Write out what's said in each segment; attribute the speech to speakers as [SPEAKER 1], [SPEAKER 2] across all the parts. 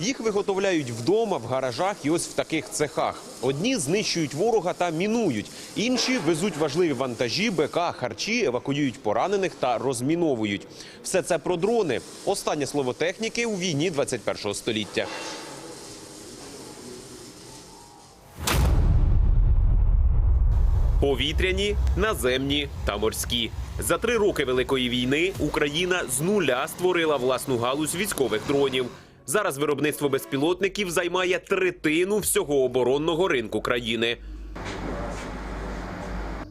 [SPEAKER 1] Їх виготовляють вдома, в гаражах і ось в таких цехах. Одні знищують ворога та мінують, інші везуть важливі вантажі, БК, харчі, евакуюють поранених та розміновують. Все це про дрони. Останнє слово техніки у війні 21 століття. Повітряні, наземні та морські. За три роки Великої війни Україна з нуля створила власну галузь військових дронів. Зараз виробництво безпілотників займає третину всього оборонного ринку країни.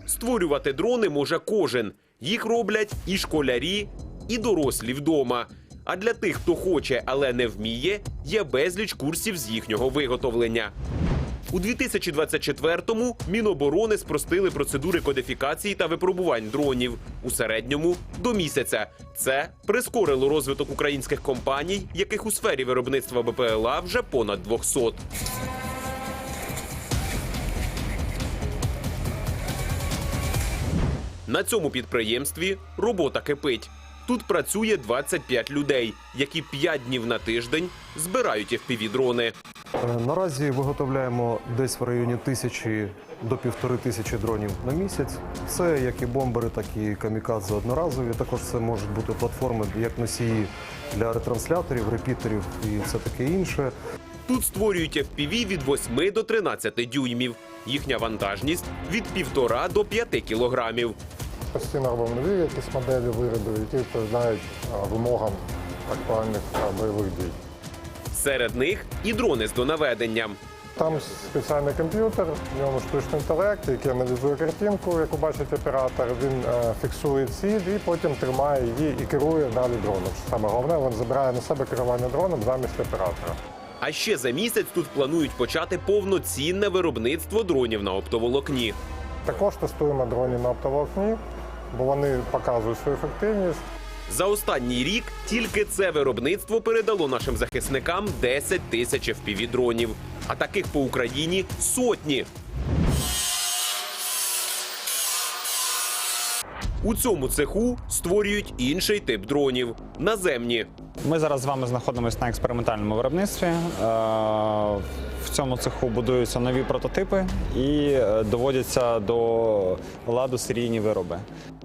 [SPEAKER 1] Створювати дрони може кожен. Їх роблять і школярі, і дорослі вдома. А для тих, хто хоче, але не вміє, є безліч курсів з їхнього виготовлення. У 2024-му Міноборони спростили процедури кодифікації та випробувань дронів у середньому до місяця. Це прискорило розвиток українських компаній, яких у сфері виробництва БПЛА вже понад 200. На цьому підприємстві робота кипить. Тут працює 25 людей, які 5 днів на тиждень збирають FPV-дрони.
[SPEAKER 2] Е, Наразі виготовляємо десь в районі тисячі до півтори тисячі дронів на місяць. Це як і бомбери, так і камікадзе одноразові. Також це можуть бути платформи як носії для ретрансляторів, репітерів і все таке інше.
[SPEAKER 1] Тут створюють FPV від 8 до 13 дюймів. Їхня вантажність від 1,5 до 5 кілограмів.
[SPEAKER 3] Постійно робимо нові якісь моделі виробів, які відповідають вимогам актуальних бойових дій.
[SPEAKER 1] Серед них і дрони з донаведенням.
[SPEAKER 3] Там спеціальний комп'ютер, в ньому штучний інтелект, який аналізує картинку, яку бачить оператор. Він е, фіксує ціль і потім тримає її і керує далі дроном. Що Саме головне, він забирає на себе керування дроном замість оператора.
[SPEAKER 1] А ще за місяць тут планують почати повноцінне виробництво дронів на оптоволокні.
[SPEAKER 3] Також тестуємо дрони на оптоволокні, бо вони показують свою ефективність.
[SPEAKER 1] За останній рік тільки це виробництво передало нашим захисникам 10 тисяч FPV-дронів. А таких по Україні сотні. У цьому цеху створюють інший тип дронів наземні.
[SPEAKER 4] Ми зараз з вами знаходимося на експериментальному виробництві. Е, В цьому цеху будуються нові прототипи і е, доводяться до ладу серійні вироби.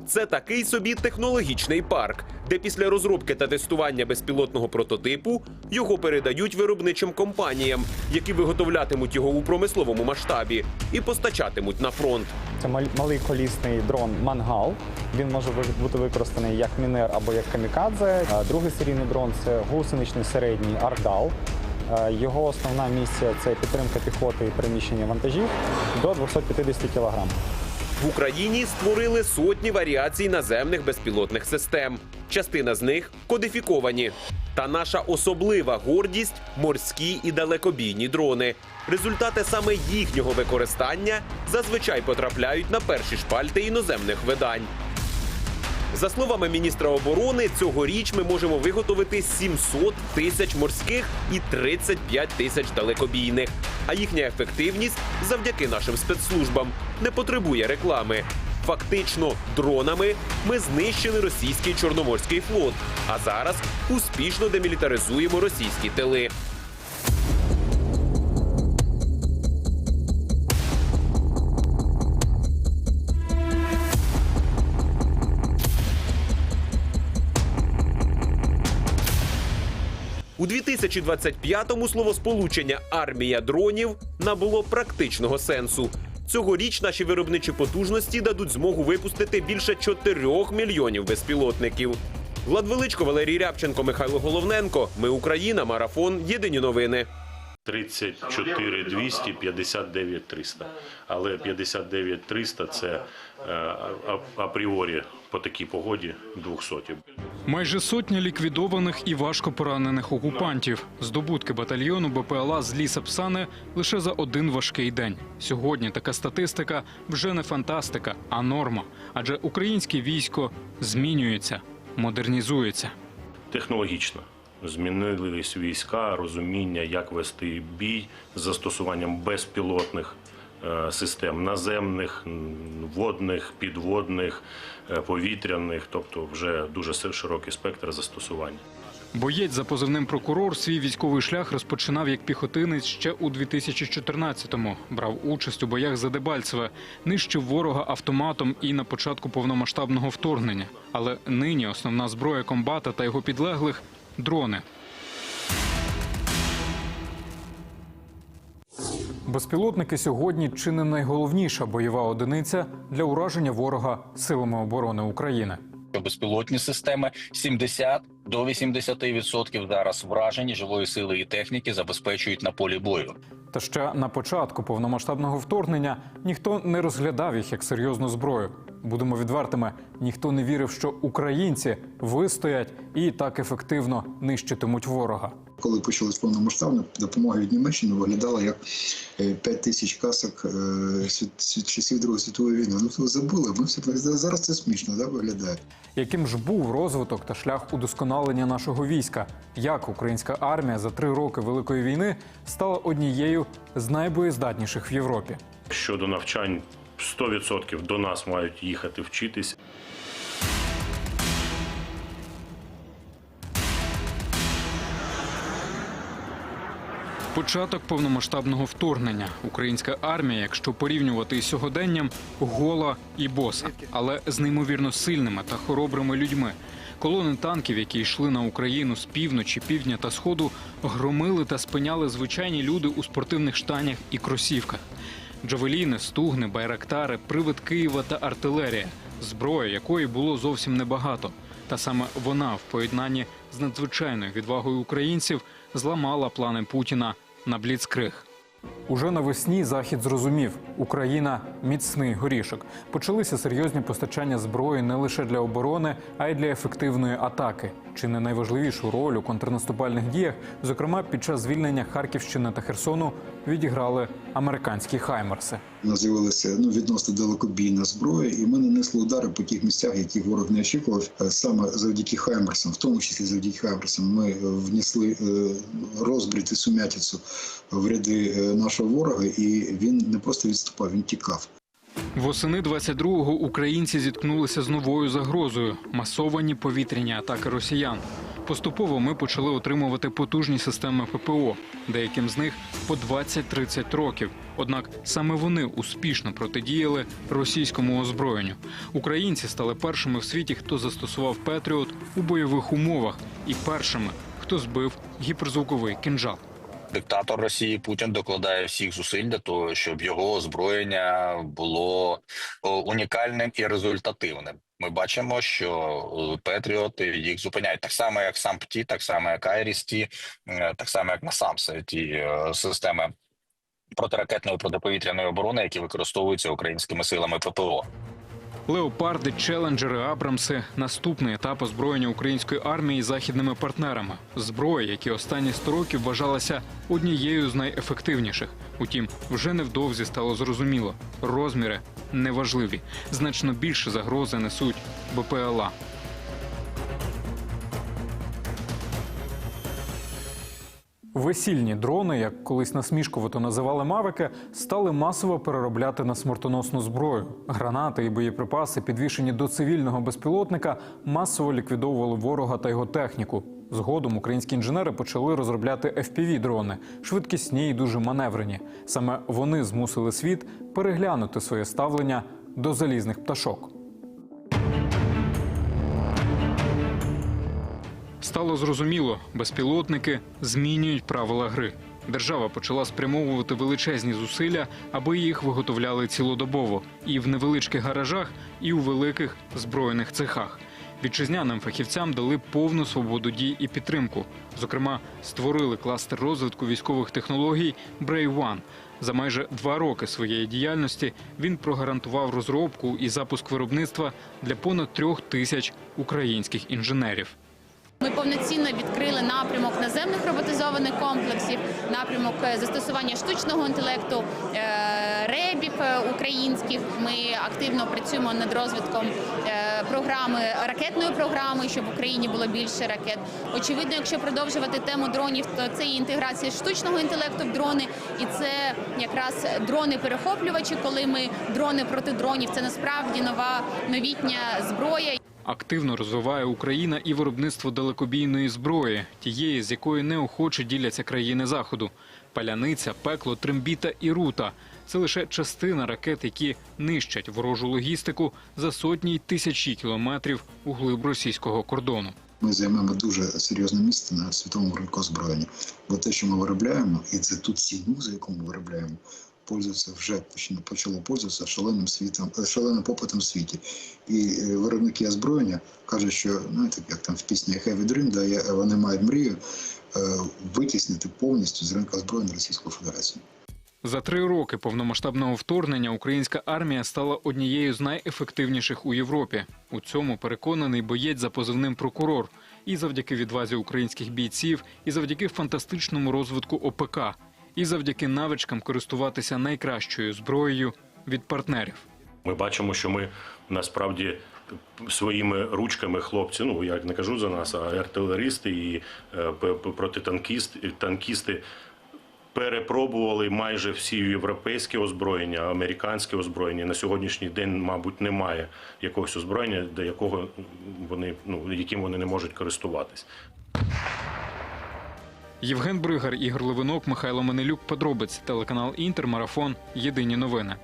[SPEAKER 1] Це такий собі технологічний парк, де після розробки та тестування безпілотного прототипу його передають виробничим компаніям, які виготовлятимуть його у промисловому масштабі і постачатимуть на фронт.
[SPEAKER 4] Це мал- малий колісний дрон Мангал. Він може бути використаний як мінер або як камікадзе. Другий серійний дрон це гусеничний середній Ардал. Його основна місія це підтримка піхоти і переміщення вантажів до 250 кг.
[SPEAKER 1] В Україні створили сотні варіацій наземних безпілотних систем. Частина з них кодифіковані. Та наша особлива гордість морські і далекобійні дрони. Результати саме їхнього використання зазвичай потрапляють на перші шпальти іноземних видань. За словами міністра оборони, цьогоріч ми можемо виготовити 700 тисяч морських і 35 тисяч далекобійних. А їхня ефективність завдяки нашим спецслужбам не потребує реклами. Фактично, дронами ми знищили російський чорноморський флот, а зараз успішно демілітаризуємо російські тили. У 2025-му словосполучення армія дронів набуло практичного сенсу. Цьогоріч наші виробничі потужності дадуть змогу випустити більше 4 мільйонів безпілотників. Влад Величко, Валерій Рябченко, Михайло Головненко. Ми Україна. Марафон. Єдині новини.
[SPEAKER 5] 34 200, 59 300. Але 59 300 – це е, апріорі по такій погоді 200.
[SPEAKER 6] Майже сотня ліквідованих і важко поранених окупантів. Здобутки батальйону БПЛА з ліса Псани лише за один важкий день. Сьогодні така статистика вже не фантастика, а норма. Адже українське військо змінюється, модернізується.
[SPEAKER 5] Технологічно змінились війська, розуміння, як вести бій з застосуванням безпілотних систем наземних, водних, підводних, е, повітряних, тобто вже дуже широкий спектр застосування.
[SPEAKER 6] Боєць за позивним прокурор свій військовий шлях розпочинав як піхотинець ще у 2014-му. Брав участь у боях за Дебальцеве, нищив ворога автоматом і на початку повномасштабного вторгнення. Але нині основна зброя комбата та його підлеглих дрони. Безпілотники сьогодні чи не найголовніша бойова одиниця для ураження ворога силами оборони України.
[SPEAKER 7] безпілотні системи 70 до 80% зараз вражені живої сили і техніки забезпечують на полі бою.
[SPEAKER 6] Та ще на початку повномасштабного вторгнення ніхто не розглядав їх як серйозну зброю. Будемо відвертими, ніхто не вірив, що українці вистоять і так ефективно нищитимуть ворога.
[SPEAKER 8] Коли почалась повномасштабна допомога від Німеччини виглядала як 5 тисяч касок е, світ часів Другої світової війни. Ну то забули. Ми все зараз це смішно да, виглядає.
[SPEAKER 6] Яким ж був розвиток та шлях удосконалення нашого війська? Як українська армія за три роки великої війни стала однією з найбоєздатніших в Європі?
[SPEAKER 5] Щодо навчань, 100% до нас мають їхати вчитись.
[SPEAKER 6] Початок повномасштабного вторгнення. Українська армія, якщо порівнювати із сьогоденням, гола і боса, але з неймовірно сильними та хоробрими людьми. Колони танків, які йшли на Україну з півночі, півдня та сходу, громили та спиняли звичайні люди у спортивних штанях і кросівках. Джавеліни, стугни, байрактари, привид Києва та артилерія, зброя якої було зовсім небагато. Та саме вона в поєднанні з надзвичайною відвагою українців зламала плани Путіна на бліцкриг. Уже навесні захід зрозумів, Україна міцний горішок. Почалися серйозні постачання зброї не лише для оборони, а й для ефективної атаки. Чи не найважливішу роль у контрнаступальних діях, зокрема під час звільнення Харківщини та Херсону, відіграли американські хаймерси.
[SPEAKER 8] З'явилася ну, відносно далекобійна зброя, і ми нанесли удари по тих місцях, які ворог не очікував. Е, Саме завдяки Хаймерсам, в тому числі завдяки Хаймерсам, ми е, внесли е, розбрід і сумятицю в ряди нашого ворога, і він не просто відступав, він тікав.
[SPEAKER 6] Восени 22-го українці зіткнулися з новою загрозою масовані повітряні атаки росіян. Поступово ми почали отримувати потужні системи ППО, деяким з них по 20-30 років. Однак саме вони успішно протидіяли російському озброєнню. Українці стали першими в світі, хто застосував Петріот у бойових умовах, і першими, хто збив гіперзвуковий кинжал.
[SPEAKER 7] Диктатор Росії Путін докладає всіх зусиль для того, щоб його озброєння було унікальним і результативним. Ми бачимо, що Петріоти їх зупиняють так само, як сам ПТІ, так само, як Айріс-Ті, е, так само, як НАСАМС, ті е, системи протиракетної протиповітряної оборони, які використовуються українськими силами ППО.
[SPEAKER 6] Леопарди, челенджери, Абрамси наступний етап озброєння української армії західними партнерами. Зброя, які останні 100 років вважалася однією з найефективніших. Утім, вже невдовзі стало зрозуміло, розміри неважливі. Значно більше загрози несуть БПЛА. Весільні дрони, як колись насмішкувато називали мавики, стали масово переробляти на смертоносну зброю. Гранати і боєприпаси, підвішені до цивільного безпілотника, масово ліквідовували ворога та його техніку. Згодом українські інженери почали розробляти fpv дрони швидкісні і дуже маневрені. Саме вони змусили світ переглянути своє ставлення до залізних пташок. Стало зрозуміло, безпілотники змінюють правила гри. Держава почала спрямовувати величезні зусилля, аби їх виготовляли цілодобово і в невеличких гаражах, і у великих збройних цехах. Вітчизняним фахівцям дали повну свободу дій і підтримку. Зокрема, створили кластер розвитку військових технологій One. За майже два роки своєї діяльності він прогарантував розробку і запуск виробництва для понад трьох тисяч українських інженерів.
[SPEAKER 9] Ми повноцінно відкрили напрямок наземних роботизованих комплексів, напрямок е, застосування штучного інтелекту, е, ребів е, українських. Ми активно працюємо над розвитком програми ракетної програми, щоб в Україні було більше ракет. Очевидно, якщо продовжувати тему дронів, то це і інтеграція штучного інтелекту в дрони, і це якраз дрони-перехоплювачі. Коли ми дрони проти дронів, це насправді нова новітня зброя.
[SPEAKER 6] Активно розвиває Україна і виробництво далекобійної зброї, тієї, з якою неохоче діляться країни заходу. Паляниця, пекло, трембіта і рута це лише частина ракет, які нищать ворожу логістику за сотні й тисячі кілометрів у глиб російського кордону.
[SPEAKER 8] Ми займемо дуже серйозне місце на світовому ринку озброєння. Бо те, що ми виробляємо, і за ту ціну, за яку ми виробляємо, пользується вже почало пользуватися шаленим світом, е, шаленим попитом в світі. І е, виробники озброєння кажуть, що знаєте, як там в пісні Heavy Dream, да, є- вони мають мрію е, витіснити повністю з ринку озброєння Російську Федерацію.
[SPEAKER 6] За три роки повномасштабного вторгнення українська армія стала однією з найефективніших у Європі. У цьому переконаний боєць за позивним прокурор. І завдяки відвазі українських бійців, і завдяки фантастичному розвитку ОПК, і завдяки навичкам користуватися найкращою зброєю від партнерів.
[SPEAKER 5] Ми бачимо, що ми насправді своїми ручками хлопці, ну я не кажу за нас, а артилеристи і е, протитанкісти танкісти перепробували майже всі європейські озброєння, американське озброєння. На сьогоднішній день, мабуть, немає якогось озброєння, до якого вони ну яким вони не можуть користуватись.
[SPEAKER 6] Євген Бригар, Ігор Левинок, Михайло Менелюк. Подробиць. Телеканал Інтер. Марафон. Єдині новини.